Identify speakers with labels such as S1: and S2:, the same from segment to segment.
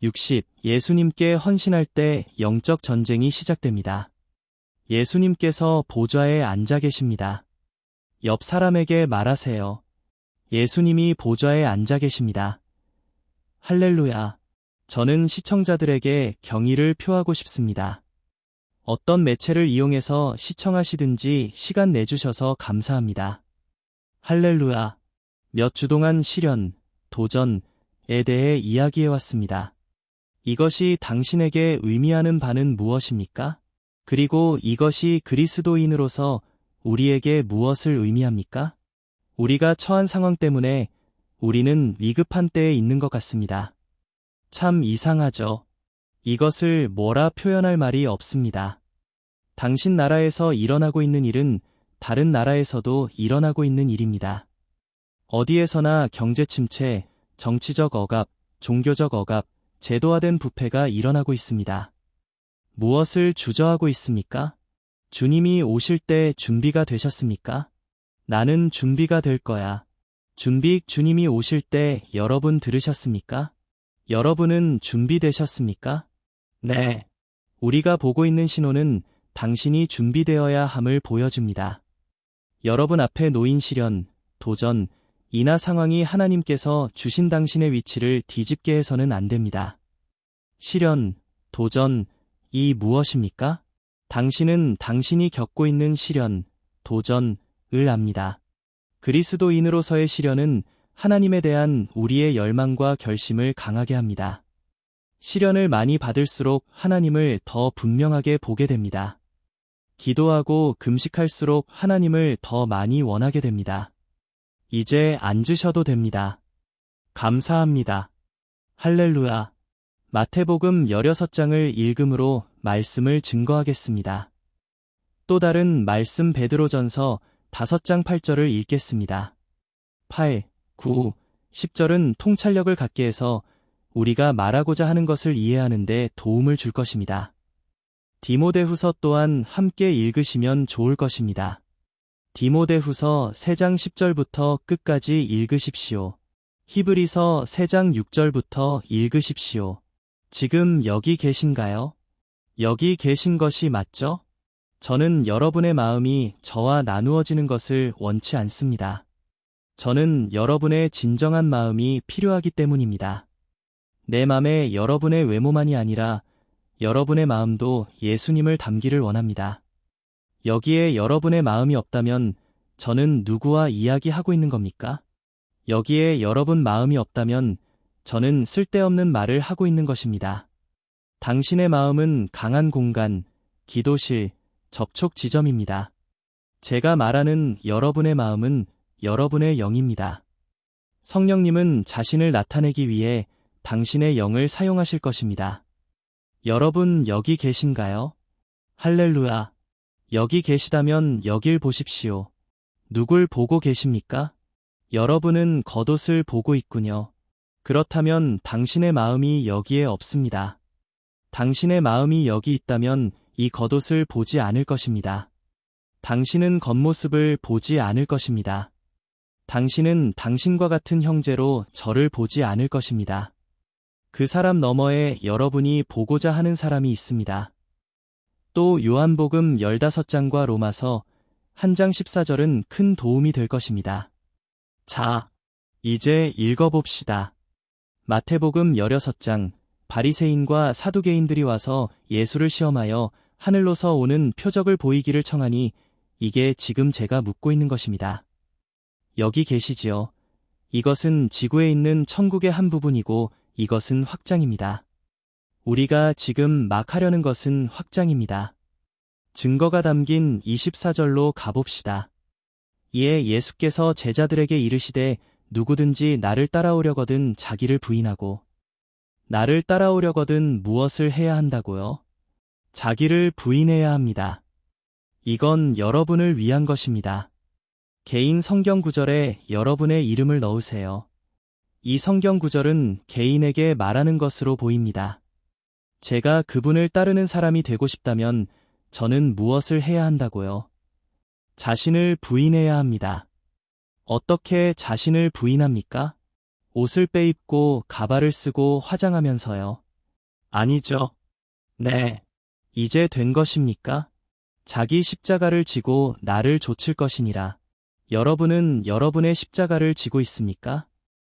S1: 60. 예수님께 헌신할 때 영적 전쟁이 시작됩니다. 예수님께서 보좌에 앉아 계십니다. 옆 사람에게 말하세요. 예수님이 보좌에 앉아 계십니다. 할렐루야. 저는 시청자들에게 경의를 표하고 싶습니다. 어떤 매체를 이용해서 시청하시든지 시간 내주셔서 감사합니다. 할렐루야. 몇 주 동안 시련, 도전에 대해 이야기해왔습니다. 이것이 당신에게 의미하는 바는 무엇입니까? 그리고 이것이 그리스도인으로서 우리에게 무엇을 의미합니까? 우리가 처한 상황 때문에 우리는 위급한 때에 있는 것 같습니다. 참 이상하죠. 이것을 뭐라 표현할 말이 없습니다. 당신 나라에서 일어나고 있는 일은 다른 나라에서도 일어나고 있는 일입니다. 어디에서나 경제 침체, 정치적 억압, 종교적 억압, 제도화된 부패가 일어나고 있습니다. 무엇을 주저하고 있습니까? 주님이 오실 때 준비가 되셨습니까? 나는 준비가 될 거야. 준비 주님이 오실 때 여러분 들으셨습니까? 여러분은 준비되셨습니까? 네. 우리가 보고 있는 신호는 당신이 준비되어야 함을 보여줍니다. 여러분 앞에 놓인 시련, 도전, 이나 상황이 하나님께서 주신 당신의 위치를 뒤집게 해서는 안 됩니다. 시련, 도전, 이 무엇입니까? 당신은 당신이 겪고 있는 시련, 도전을 압니다. 그리스도인으로서의 시련은 하나님에 대한 우리의 열망과 결심을 강하게 합니다. 시련을 많이 받을수록 하나님을 더 분명하게 보게 됩니다. 기도하고 금식할수록 하나님을 더 많이 원하게 됩니다. 이제 앉으셔도 됩니다. 감사합니다. 할렐루야. 마태복음 16장을 읽음으로 말씀을 증거하겠습니다. 또 다른 말씀 베드로전서 5장 8절을 읽겠습니다. 8, 9, 10절은 통찰력을 갖게 해서 우리가 말하고자 하는 것을 이해하는데 도움을 줄 것입니다. 디모데후서 또한 함께 읽으시면 좋을 것입니다. 디모데후서 3장 10절부터 끝까지 읽으십시오. 히브리서 3장 6절부터 읽으십시오. 지금 여기 계신가요? 여기 계신 것이 맞죠? 저는 여러분의 마음이 저와 나누어지는 것을 원치 않습니다. 저는 여러분의 진정한 마음이 필요하기 때문입니다. 내 맘에 여러분의 외모만이 아니라 여러분의 마음도 예수님을 담기를 원합니다. 여기에 여러분의 마음이 없다면 저는 누구와 이야기하고 있는 겁니까? 여기에 여러분 마음이 없다면 저는 쓸데없는 말을 하고 있는 것입니다. 당신의 마음은 강한 공간, 기도실, 접촉 지점입니다. 제가 말하는 여러분의 마음은 여러분의 영입니다. 성령님은 자신을 나타내기 위해 당신의 영을 사용하실 것입니다. 여러분 여기 계신가요? 할렐루야. 여기 계시다면 여길 보십시오. 누굴 보고 계십니까? 여러분은 겉옷을 보고 있군요. 그렇다면 당신의 마음이 여기에 없습니다. 당신의 마음이 여기 있다면 이 겉옷을 보지 않을 것입니다. 당신은 겉모습을 보지 않을 것입니다. 당신은 당신과 같은 형제로 저를 보지 않을 것입니다. 그 사람 너머에 여러분이 보고자 하는 사람이 있습니다. 또 요한복음 15장과 로마서 한장 14절은 큰 도움이 될 것입니다. 자, 이제 읽어봅시다. 마태복음 16장 바리새인과 사두개인들이 와서 예수를 시험하여 하늘로서 오는 표적을 보이기를 청하니 이게 지금 제가 묻고 있는 것입니다. 여기 계시지요. 이것은 지구에 있는 천국의 한 부분이고 이것은 확장입니다. 우리가 지금 막 하려는 것은 확장입니다. 증거가 담긴 24절로 가봅시다. 이에 예수께서 제자들에게 이르시되 누구든지 나를 따라오려거든 자기를 부인하고 나를 따라오려거든 무엇을 해야 한다고요? 자기를 부인해야 합니다. 이건 여러분을 위한 것입니다. 개인 성경 구절에 여러분의 이름을 넣으세요. 이 성경 구절은 개인에게 말하는 것으로 보입니다. 제가 그분을 따르는 사람이 되고 싶다면 저는 무엇을 해야 한다고요? 자신을 부인해야 합니다. 어떻게 자신을 부인합니까? 옷을 빼입고 가발을 쓰고 화장하면서요. 아니죠. 네. 이제 된 것입니까? 자기 십자가를 지고 나를 좇을 것이니라. 여러분은 여러분의 십자가를 지고 있습니까?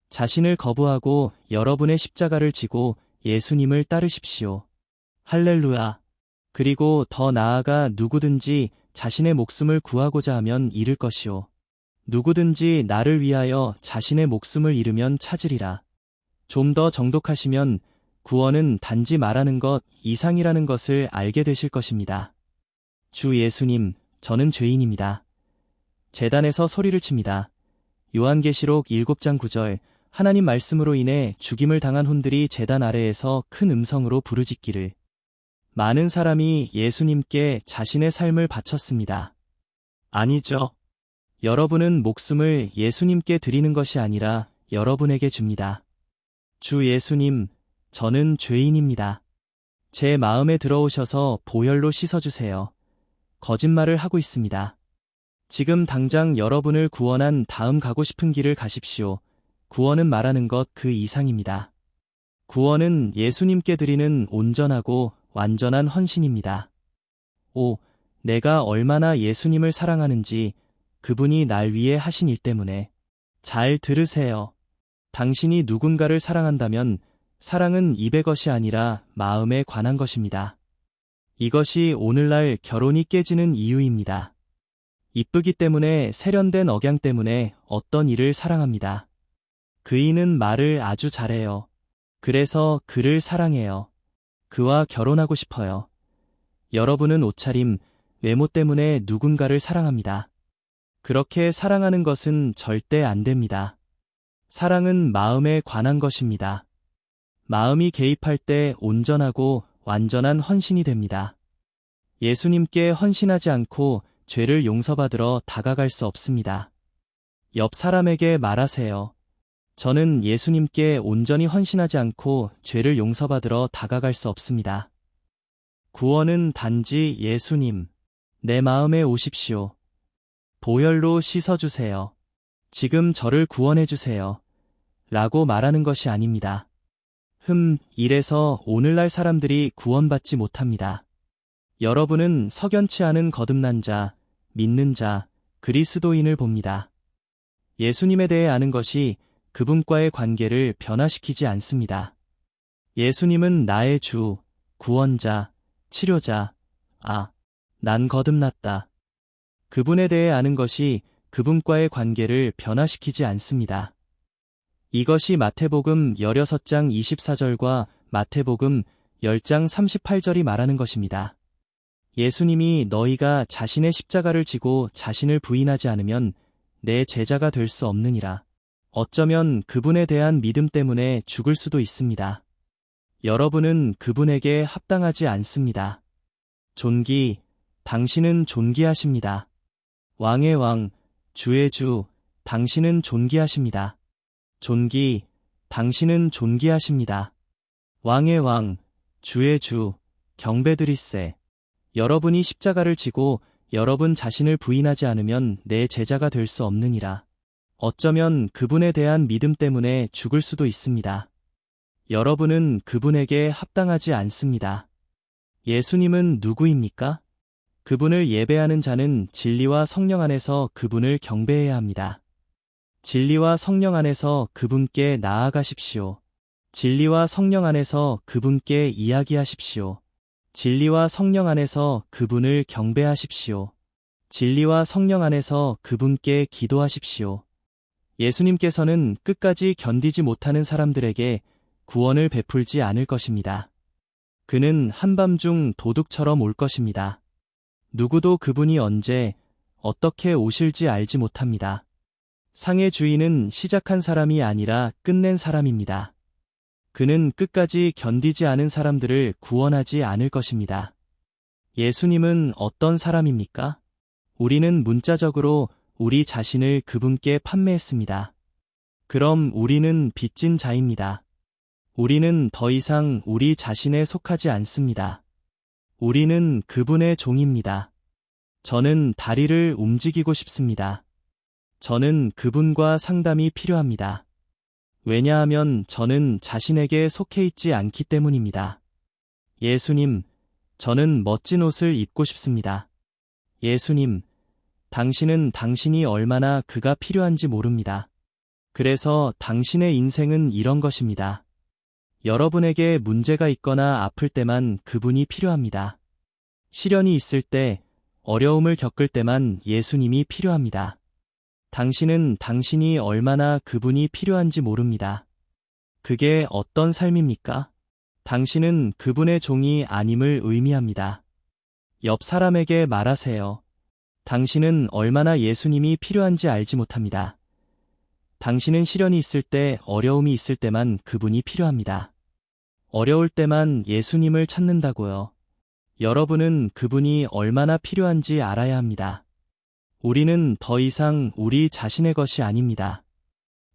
S1: 자신을 거부하고 여러분의 십자가를 지고 예수님을 따르십시오. 할렐루야. 그리고 더 나아가 누구든지 자신의 목숨을 구하고자 하면 잃을 것이요. 누구든지 나를 위하여 자신의 목숨을 잃으면 찾으리라. 좀 더 정독하시면 구원은 단지 말하는 것 이상이라는 것을 알게 되실 것입니다. 주 예수님, 저는 죄인입니다. 재단에서 소리를 칩니다. 요한계시록 7장 9절 하나님 말씀으로 인해 죽임을 당한 혼들이 재단 아래에서 큰 음성으로 부르짖기를 많은 사람이 예수님께 자신의 삶을 바쳤습니다. 아니죠. 여러분은 목숨을 예수님께 드리는 것이 아니라 여러분에게 줍니다. 주 예수님, 저는 죄인입니다. 제 마음에 들어오셔서 보혈로 씻어주세요. 거짓말을 하고 있습니다. 지금 당장 여러분을 구원한 다음 가고 싶은 길을 가십시오. 구원은 말하는 것 그 이상입니다. 구원은 예수님께 드리는 온전하고 완전한 헌신입니다. 오, 내가 얼마나 예수님을 사랑하는지 그분이 날 위해 하신 일 때문에 잘 들으세요. 당신이 누군가를 사랑한다면 사랑은 입의 것이 아니라 마음에 관한 것입니다. 이것이 오늘날 결혼이 깨지는 이유입니다. 이쁘기 때문에 세련된 억양 때문에 어떤 일을 사랑합니다. 그이는 말을 아주 잘해요. 그래서 그를 사랑해요. 그와 결혼하고 싶어요. 여러분은 옷차림, 외모 때문에 누군가를 사랑합니다. 그렇게 사랑하는 것은 절대 안 됩니다. 사랑은 마음에 관한 것입니다. 마음이 개입할 때 온전하고 완전한 헌신이 됩니다. 예수님께 헌신하지 않고 죄를 용서받으러 다가갈 수 없습니다. 옆 사람에게 말하세요. 저는 예수님께 온전히 헌신하지 않고 죄를 용서받으러 다가갈 수 없습니다. 구원은 단지 예수님, 내 마음에 오십시오. 보혈로 씻어주세요. 지금 저를 구원해주세요. 라고 말하는 것이 아닙니다. 흠, 이래서 오늘날 사람들이 구원받지 못합니다. 여러분은 석연치 않은 거듭난 자, 믿는 자, 그리스도인을 봅니다. 예수님에 대해 아는 것이 그분과의 관계를 변화시키지 않습니다. 예수님은 나의 주, 구원자, 치료자, 아, 난 거듭났다. 그분에 대해 아는 것이 그분과의 관계를 변화시키지 않습니다. 이것이 마태복음 16장 24절과 마태복음 10장 38절이 말하는 것입니다. 예수님이 너희가 자신의 십자가를 지고 자신을 부인하지 않으면 내 제자가 될 수 없느니라. 어쩌면 그분에 대한 믿음 때문에 죽을 수도 있습니다. 여러분은 그분에게 합당하지 않습니다. 존귀, 당신은 존귀하십니다. 왕의 왕, 주의 주, 당신은 존귀하십니다. 존귀, 당신은 존귀하십니다. 왕의 왕, 주의 주, 경배드리세. 여러분이 십자가를 지고 여러분 자신을 부인하지 않으면 내 제자가 될 수 없느니라. 어쩌면 그분에 대한 믿음 때문에 죽을 수도 있습니다. 여러분은 그분에게 합당하지 않습니다. 예수님은 누구입니까? 그분을 예배하는 자는 진리와 성령 안에서 그분을 경배해야 합니다. 진리와 성령 안에서 그분께 나아가십시오. 진리와 성령 안에서 그분께 이야기하십시오. 진리와 성령 안에서 그분을 경배하십시오. 진리와 성령 안에서 그분께 기도하십시오. 예수님께서는 끝까지 견디지 못하는 사람들에게 구원을 베풀지 않을 것입니다. 그는 한밤중 도둑처럼 올 것입니다. 누구도 그분이 언제, 어떻게 오실지 알지 못합니다. 상의 주인은 시작한 사람이 아니라 끝낸 사람입니다. 그는 끝까지 견디지 않은 사람들을 구원하지 않을 것입니다. 예수님은 어떤 사람입니까? 우리는 문자적으로 우리 자신을 그분께 판매했습니다. 그럼 우리는 빚진 자입니다. 우리는 더 이상 우리 자신에 속하지 않습니다. 우리는 그분의 종입니다. 저는 다리를 움직이고 싶습니다. 저는 그분과 상담이 필요합니다. 왜냐하면 저는 자신에게 속해 있지 않기 때문입니다. 예수님, 저는 멋진 옷을 입고 싶습니다. 예수님, 당신은 당신이 얼마나 그가 필요한지 모릅니다. 그래서 당신의 인생은 이런 것입니다. 여러분에게 문제가 있거나 아플 때만 그분이 필요합니다. 시련이 있을 때, 어려움을 겪을 때만 예수님이 필요합니다. 당신은 당신이 얼마나 그분이 필요한지 모릅니다. 그게 어떤 삶입니까? 당신은 그분의 종이 아님을 의미합니다. 옆 사람에게 말하세요. 당신은 얼마나 예수님이 필요한지 알지 못합니다. 당신은 시련이 있을 때, 어려움이 있을 때만 그분이 필요합니다. 어려울 때만 예수님을 찾는다고요. 여러분은 그분이 얼마나 필요한지 알아야 합니다. 우리는 더 이상 우리 자신의 것이 아닙니다.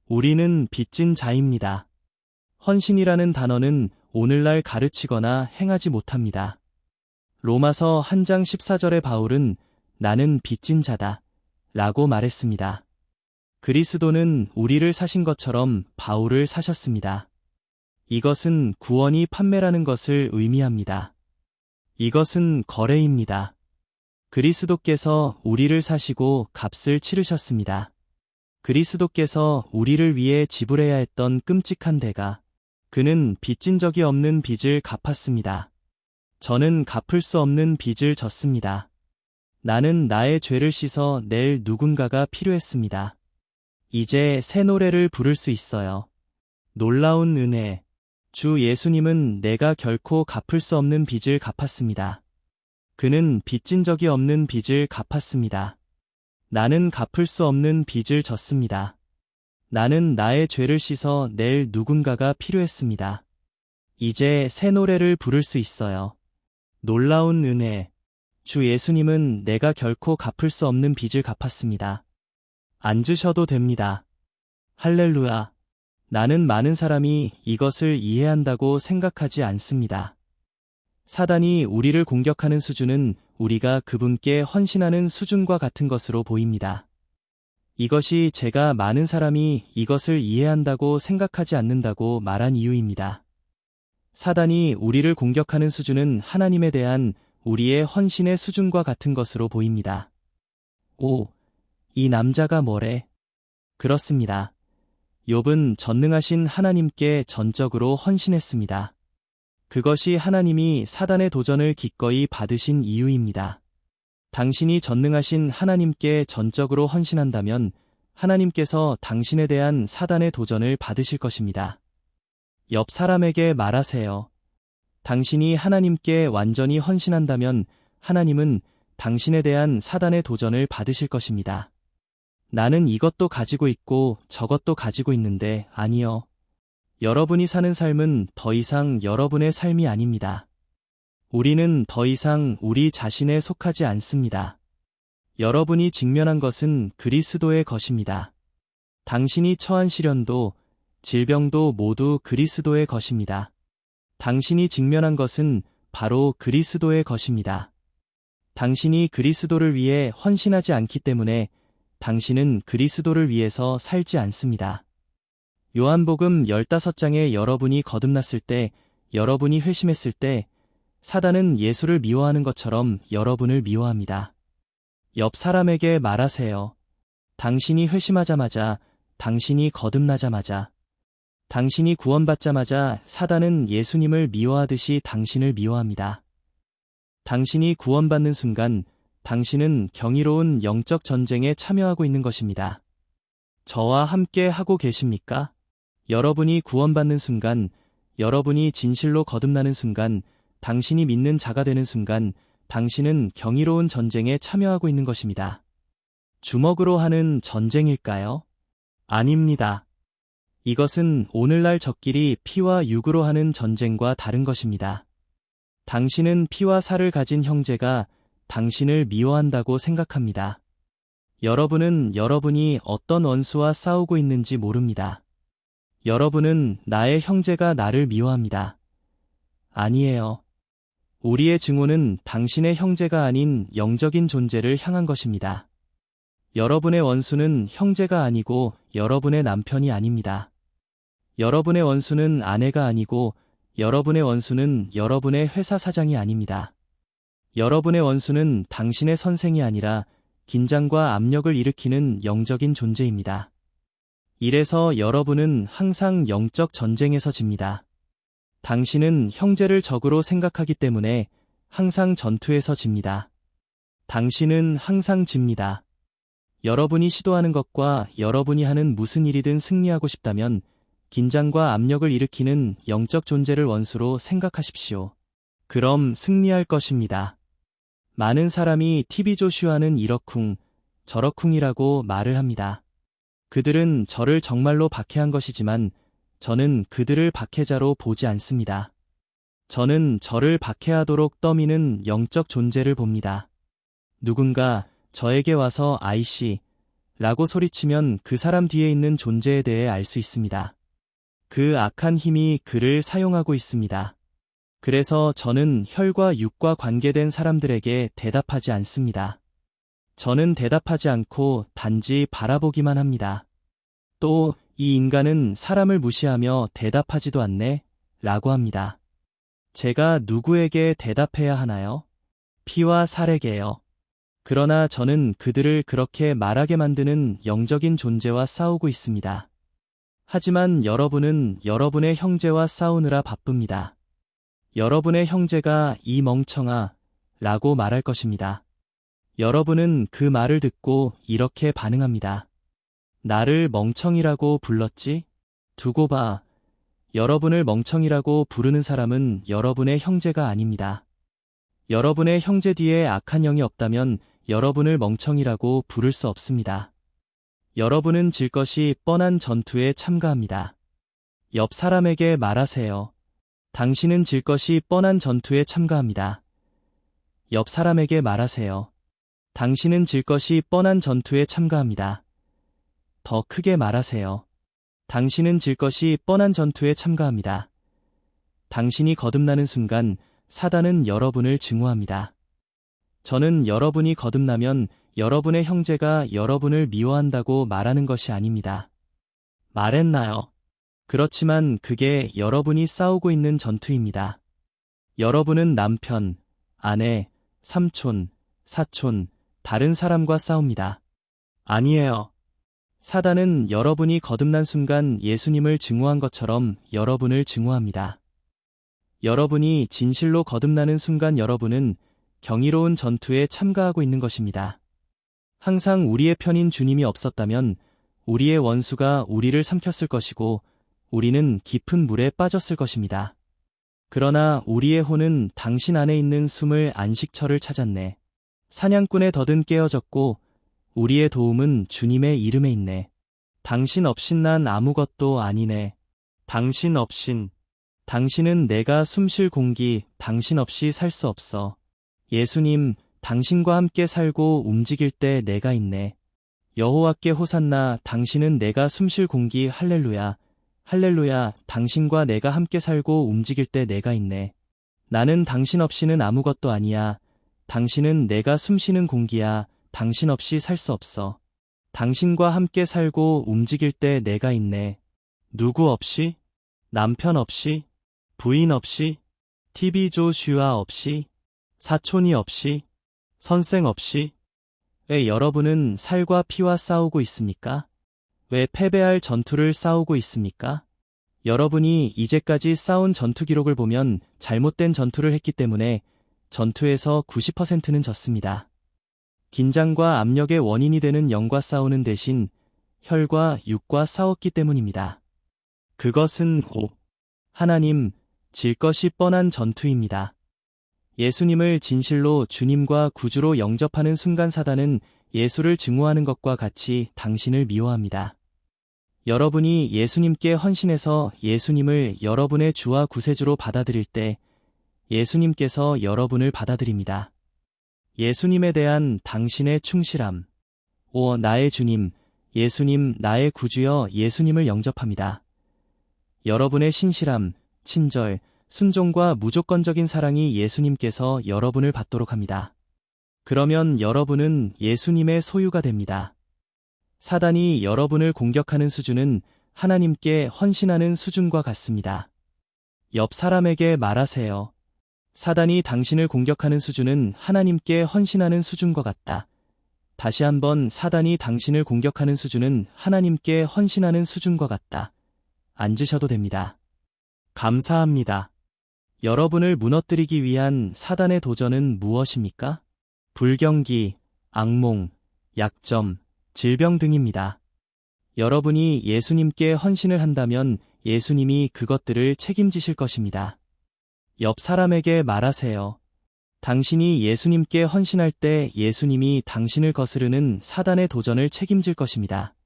S1: 우리는 빚진 자입니다. 헌신이라는 단어는 오늘날 가르치거나 행하지 못합니다. 로마서 한 장 14절의 바울은 나는 빚진 자다 라고 말했습니다. 그리스도는 우리를 사신 것처럼 바울을 사셨습니다. 이것은 구원이 판매라는 것을 의미합니다. 이것은 거래입니다. 그리스도께서 우리를 사시고 값을 치르셨습니다. 그리스도께서 우리를 위해 지불해야 했던 끔찍한 대가 그는 빚진 적이 없는 빚을 갚았습니다. 저는 갚을 수 없는 빚을 졌습니다. 나는 나의 죄를 씻어 낼 누군가가 필요했습니다. 이제 새 노래를 부를 수 있어요. 놀라운 은혜. 주 예수님은 내가 결코 갚을 수 없는 빚을 갚았습니다. 그는 빚진 적이 없는 빚을 갚았습니다. 나는 갚을 수 없는 빚을 졌습니다. 나는 나의 죄를 씻어 낼 누군가가 필요했습니다. 이제 새 노래를 부를 수 있어요. 놀라운 은혜. 주 예수님은 내가 결코 갚을 수 없는 빚을 갚았습니다. 앉으셔도 됩니다. 할렐루야. 나는 많은 사람이 이것을 이해한다고 생각하지 않습니다. 사단이 우리를 공격하는 수준은 우리가 그분께 헌신하는 수준과 같은 것으로 보입니다. 이것이 제가 많은 사람이 이것을 이해한다고 생각하지 않는다고 말한 이유입니다. 사단이 우리를 공격하는 수준은 하나님에 대한 우리의 헌신의 수준과 같은 것으로 보입니다. 오, 이 남자가 뭐래? 그렇습니다. 욥은 전능하신 하나님께 전적으로 헌신했습니다. 그것이 하나님이 사단의 도전을 기꺼이 받으신 이유입니다. 당신이 전능하신 하나님께 전적으로 헌신한다면 하나님께서 당신에 대한 사단의 도전을 받으실 것입니다. 옆 사람에게 말하세요. 당신이 하나님께 완전히 헌신한다면 하나님은 당신에 대한 사단의 도전을 받으실 것입니다. 나는 이것도 가지고 있고 저것도 가지고 있는데 아니요. 여러분이 사는 삶은 더 이상 여러분의 삶이 아닙니다. 우리는 더 이상 우리 자신에 속하지 않습니다. 여러분이 직면한 것은 그리스도의 것입니다. 당신이 처한 시련도 질병도 모두 그리스도의 것입니다. 당신이 직면한 것은 바로 그리스도의 것입니다. 당신이 그리스도를 위해 헌신하지 않기 때문에 당신은 그리스도를 위해서 살지 않습니다. 요한복음 15장에 여러분이 거듭났을 때, 여러분이 회심했을 때, 사단은 예수를 미워하는 것처럼 여러분을 미워합니다. 옆 사람에게 말하세요. 당신이 회심하자마자, 당신이 거듭나자마자, 당신이 구원받자마자 사단은 예수님을 미워하듯이 당신을 미워합니다. 당신이 구원받는 순간 당신은 경이로운 영적 전쟁에 참여하고 있는 것입니다. 저와 함께 하고 계십니까? 여러분이 구원받는 순간, 여러분이 진실로 거듭나는 순간, 당신이 믿는 자가 되는 순간 당신은 경이로운 전쟁에 참여하고 있는 것입니다. 주먹으로 하는 전쟁일까요? 아닙니다. 이것은 오늘날 적끼리 피와 육으로 하는 전쟁과 다른 것입니다. 당신은 피와 살을 가진 형제가 당신을 미워한다고 생각합니다. 여러분은 여러분이 어떤 원수와 싸우고 있는지 모릅니다. 여러분은 나의 형제가 나를 미워합니다. 아니에요. 우리의 증오는 당신의 형제가 아닌 영적인 존재를 향한 것입니다. 여러분의 원수는 형제가 아니고 여러분의 남편이 아닙니다. 여러분의 원수는 아내가 아니고 여러분의 원수는 여러분의 회사 사장이 아닙니다. 여러분의 원수는 당신의 선생이 아니라 긴장과 압력을 일으키는 영적인 존재입니다. 이래서 여러분은 항상 영적 전쟁에서 집니다. 당신은 형제를 적으로 생각하기 때문에 항상 전투에서 집니다. 당신은 항상 집니다. 여러분이 시도하는 것과 여러분이 하는 무슨 일이든 승리하고 싶다면 긴장과 압력을 일으키는 영적 존재를 원수로 생각하십시오. 그럼 승리할 것입니다. 많은 사람이 TV 조슈아는 이러쿵, 저러쿵이라고 말을 합니다. 그들은 저를 정말로 박해한 것이지만 저는 그들을 박해자로 보지 않습니다. 저는 저를 박해하도록 떠미는 영적 존재를 봅니다. 누군가 저에게 와서 아이씨 라고 소리치면 그 사람 뒤에 있는 존재에 대해 알 수 있습니다. 그 악한 힘이 그를 사용하고 있습니다. 그래서 저는 혈과 육과 관계된 사람들에게 대답하지 않습니다. 저는 대답하지 않고 단지 바라보기만 합니다. 또 이 인간은 사람을 무시하며 대답하지도 않네 라고 합니다. 제가 누구에게 대답해야 하나요? 피와 살에게요. 그러나 저는 그들을 그렇게 말하게 만드는 영적인 존재와 싸우고 있습니다. 하지만 여러분은 여러분의 형제와 싸우느라 바쁩니다. 여러분의 형제가 이 멍청아 라고 말할 것입니다. 여러분은 그 말을 듣고 이렇게 반응합니다. 나를 멍청이라고 불렀지? 두고 봐. 여러분을 멍청이라고 부르는 사람은 여러분의 형제가 아닙니다. 여러분의 형제 뒤에 악한 영이 없다면 여러분을 멍청이라고 부를 수 없습니다. 여러분은 질 것이 뻔한 전투에 참가합니다. 옆 사람에게 말하세요. 당신은 질 것이 뻔한 전투에 참가합니다. 옆 사람에게 말하세요. 당신은 질 것이 뻔한 전투에 참가합니다. 더 크게 말하세요. 당신은 질 것이 뻔한 전투에 참가합니다. 당신이 거듭나는 순간 사단은 여러분을 증오합니다. 저는 여러분이 거듭나면 여러분의 형제가 여러분을 미워한다고 말하는 것이 아닙니다. 말했나요? 그렇지만 그게 여러분이 싸우고 있는 전투입니다. 여러분은 남편, 아내, 삼촌, 사촌, 다른 사람과 싸웁니다. 아니에요. 사단은 여러분이 거듭난 순간 예수님을 증오한 것처럼 여러분을 증오합니다. 여러분이 진실로 거듭나는 순간 여러분은 경이로운 전투에 참가하고 있는 것입니다. 항상 우리의 편인 주님이 없었다면 우리의 원수가 우리를 삼켰을 것이고 우리는 깊은 물에 빠졌을 것입니다. 그러나 우리의 혼은 당신 안에 있는 숨을 안식처를 찾았네. 사냥꾼의 덫은 깨어졌고 우리의 도움은 주님의 이름에 있네. 당신 없인 난 아무것도 아니네. 당신 없인. 당신은 내가 숨 쉴 공기, 당신 없이 살 수 없어. 예수님, 당신과 함께 살고 움직일 때 내가 있네. 여호와께 호산나, 당신은 내가 숨쉴 공기, 할렐루야. 할렐루야, 당신과 내가 함께 살고 움직일 때 내가 있네. 나는 당신 없이는 아무것도 아니야. 당신은 내가 숨 쉬는 공기야. 당신 없이 살 수 없어. 당신과 함께 살고 움직일 때 내가 있네. 누구 없이? 남편 없이? 부인 없이? TV 조 슈아 없이? 사촌이 없이? 선생 없이? 왜 여러분은 살과 피와 싸우고 있습니까? 왜 패배할 전투를 싸우고 있습니까? 여러분이 이제까지 싸운 전투 기록을 보면 잘못된 전투를 했기 때문에 전투에서 90%는 졌습니다. 긴장과 압력의 원인이 되는 영과 싸우는 대신 혈과 육과 싸웠기 때문입니다. 그것은 오. 하나님, 질 것이 뻔한 전투입니다. 예수님을 진실로 주님과 구주로 영접하는 순간 사단은 예수를 증오하는 것과 같이 당신을 미워합니다. 여러분이 예수님께 헌신해서 예수님을 여러분의 주와 구세주로 받아들일 때 예수님께서 여러분을 받아들입니다. 예수님에 대한 당신의 충실함. 오, 나의 주님, 예수님, 나의 구주여 예수님을 영접합니다. 여러분의 신실함, 친절, 순종과 무조건적인 사랑이 예수님께서 여러분을 받도록 합니다. 그러면 여러분은 예수님의 소유가 됩니다. 사단이 여러분을 공격하는 수준은 하나님께 헌신하는 수준과 같습니다. 옆 사람에게 말하세요. 사단이 당신을 공격하는 수준은 하나님께 헌신하는 수준과 같다. 다시 한번 사단이 당신을 공격하는 수준은 하나님께 헌신하는 수준과 같다. 앉으셔도 됩니다. 감사합니다. 여러분을 무너뜨리기 위한 사단의 도전은 무엇입니까? 불경기, 악몽, 약점, 질병 등입니다. 여러분이 예수님께 헌신을 한다면 예수님이 그것들을 책임지실 것입니다. 옆 사람에게 말하세요. 당신이 예수님께 헌신할 때 예수님이 당신을 거스르는 사단의 도전을 책임질 것입니다.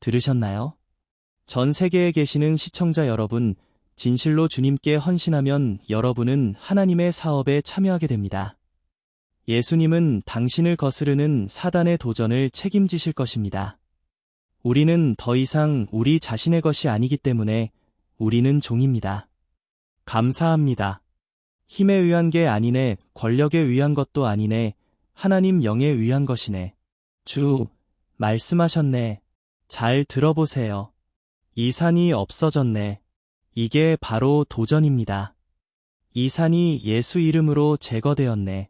S1: 들으셨나요? 전 세계에 계시는 시청자 여러분, 진실로 주님께 헌신하면 여러분은 하나님의 사업에 참여하게 됩니다. 예수님은 당신을 거스르는 사단의 도전을 책임지실 것입니다. 우리는 더 이상 우리 자신의 것이 아니기 때문에 우리는 종입니다. 감사합니다. 힘에 의한 게 아니네, 권력에 의한 것도 아니네, 하나님 영에 의한 것이네. 주, 말씀하셨네. 잘 들어보세요. 이 산이 없어졌네. 이게 바로 도전입니다. 이 산이 예수 이름으로 제거되었네.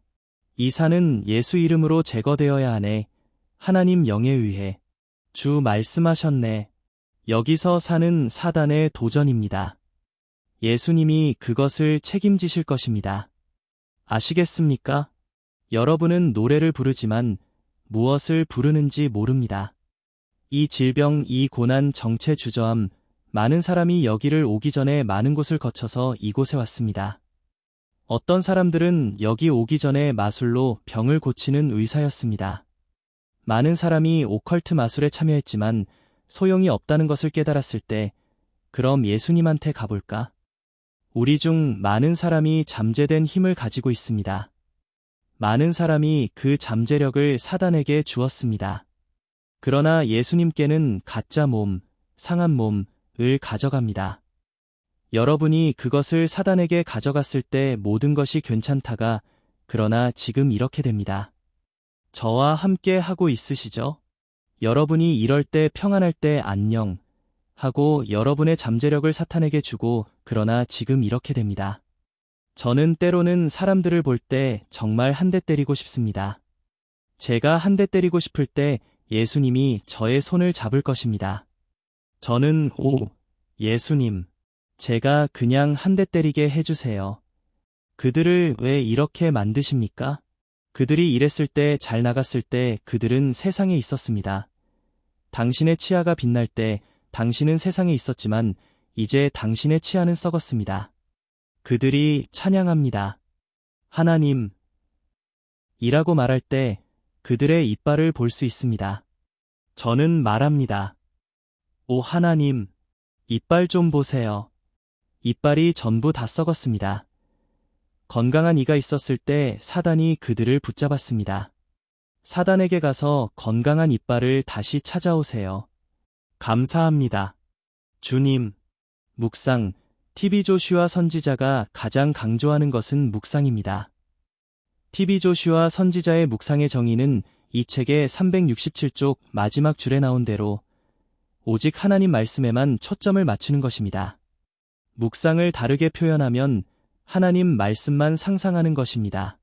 S1: 이 산은 예수 이름으로 제거되어야 하네. 하나님 영에 의해. 주 말씀하셨네. 여기서 사는 사단의 도전입니다. 예수님이 그것을 책임지실 것입니다. 아시겠습니까? 여러분은 노래를 부르지만 무엇을 부르는지 모릅니다. 이 질병, 이 고난, 정체 주저함, 많은 사람이 여기를 오기 전에 많은 곳을 거쳐서 이곳에 왔습니다. 어떤 사람들은 여기 오기 전에 마술로 병을 고치는 의사였습니다. 많은 사람이 오컬트 마술에 참여했지만 소용이 없다는 것을 깨달았을 때 그럼 예수님한테 가볼까? 우리 중 많은 사람이 잠재된 힘을 가지고 있습니다. 많은 사람이 그 잠재력을 사단에게 주었습니다. 그러나 예수님께는 가짜 몸, 상한 몸 을 가져갑니다. 여러분이 그것을 사단에게 가져갔을 때 모든 것이 괜찮다가 그러나 지금 이렇게 됩니다. 저와 함께 하고 있으시죠? 여러분이 이럴 때 평안할 때 안녕 하고 여러분의 잠재력을 사탄에게 주고 그러나 지금 이렇게 됩니다. 저는 때로는 사람들을 볼 때 정말 한 대 때리고 싶습니다. 제가 한 대 때리고 싶을 때 예수님이 저의 손을 잡을 것입니다. 저는 오, 예수님, 제가 그냥 한 대 때리게 해주세요. 그들을 왜 이렇게 만드십니까? 그들이 일했을 때 잘 나갔을 때 그들은 세상에 있었습니다. 당신의 치아가 빛날 때 당신은 세상에 있었지만 이제 당신의 치아는 썩었습니다. 그들이 찬양합니다. 하나님. 이라고 말할 때 그들의 이빨을 볼 수 있습니다. 저는 말합니다. 오 하나님, 이빨 좀 보세요. 이빨이 전부 다 썩었습니다. 건강한 이가 있었을 때 사단이 그들을 붙잡았습니다. 사단에게 가서 건강한 이빨을 다시 찾아오세요. 감사합니다. 주님. 묵상, TV 조슈아 선지자가 가장 강조하는 것은 묵상입니다. TV 조슈아 선지자의 묵상의 정의는 이 책의 367쪽 마지막 줄에 나온 대로 오직 하나님 말씀에만 초점을 맞추는 것입니다. 묵상을 다르게 표현하면 하나님 말씀만 상상하는 것입니다.